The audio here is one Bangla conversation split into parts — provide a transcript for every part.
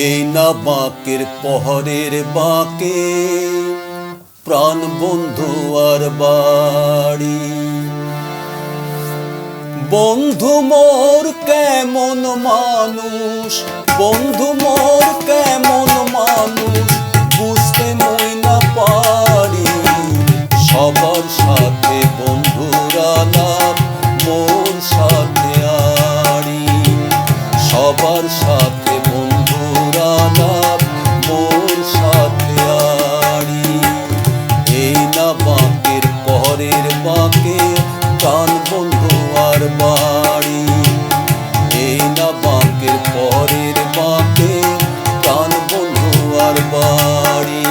এই না বাকের পহরের বাঁকে প্রাণ বন্ধু আর বাড়ি। বন্ধু মোর কেমন মানুষ, বন্ধু মোর পরের বাঁকে প্রাণ, বন্ধু আর বাড়ি। এই না বাঁকের পরের বাঁকে প্রাণ, বন্ধু আর বাড়ি।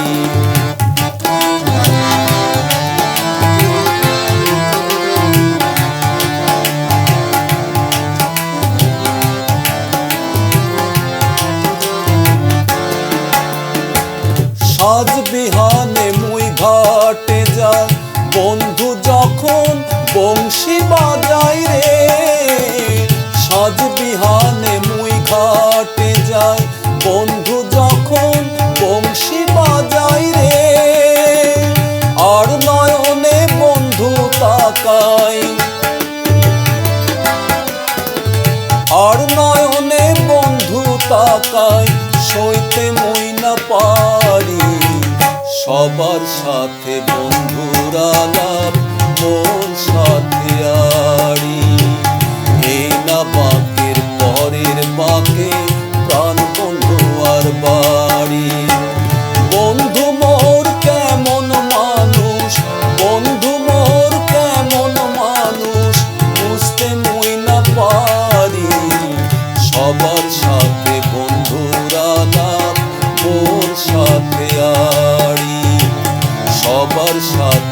সাজ বিহানে বংশী বাজাই রে। সাজ বিহানে মুই ঘাটে যায় বন্ধু যখন বংশী বাজাই রে, আর নয়নে বন্ধু তাকাই। আর নয়নে বন্ধু তাকাই, সইতে মই না পারি। সবার সাথে বন্ধুরা লাভ বাড়ি বন্ধু মোর কেমন মানুষ? বন্ধু মোর কেমন মানুষ? বুঝতে মই না পারি। সবার সাথে বন্ধুরা না, মোর সাথে আড়ি। সবার সাথে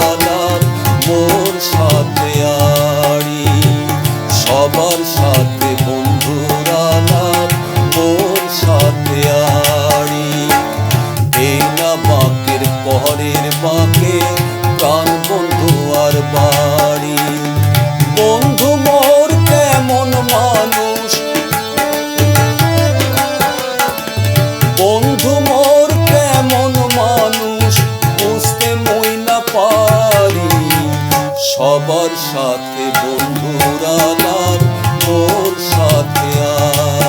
সবার সাথে বন্ধুরা লাভ মোর সাথে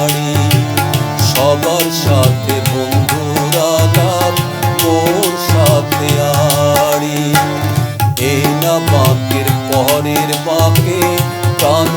আড়ি। সবার সাথে বন্ধুরা লাভ মোর সাথে আড়ি। এই না বাঁকের পরের বাঁকে প্রাণ